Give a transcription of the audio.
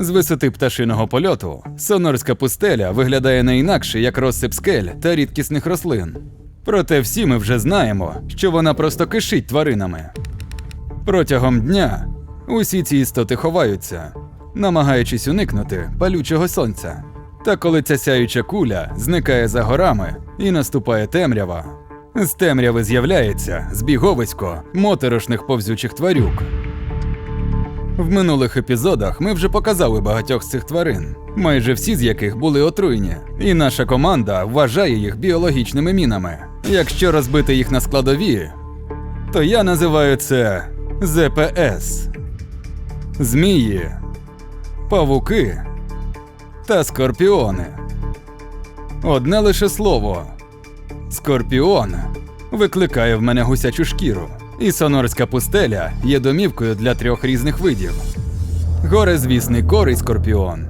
З висоти пташиного польоту сонорська пустеля виглядає не інакше, як розсип скель та рідкісних рослин. Проте всі ми вже знаємо, що вона просто кишить тваринами. Протягом дня усі ці істоти ховаються, намагаючись уникнути палючого сонця. Та коли ця сяюча куля зникає за горами і наступає темрява, з темряви з'являється збіговисько моторошних повзючих тварюк. В минулих епізодах ми вже показали багатьох з цих тварин, майже всі з яких були отруйні, і наша команда вважає їх біологічними мінами. Якщо розбити їх на складові, то я називаю це ЗПС. Змії, павуки та скорпіони. Одне лише слово скорпіон викликає в мене гусячу шкіру, і сонорська пустеля є домівкою для трьох різних видів. Горезвісний корий скорпіон,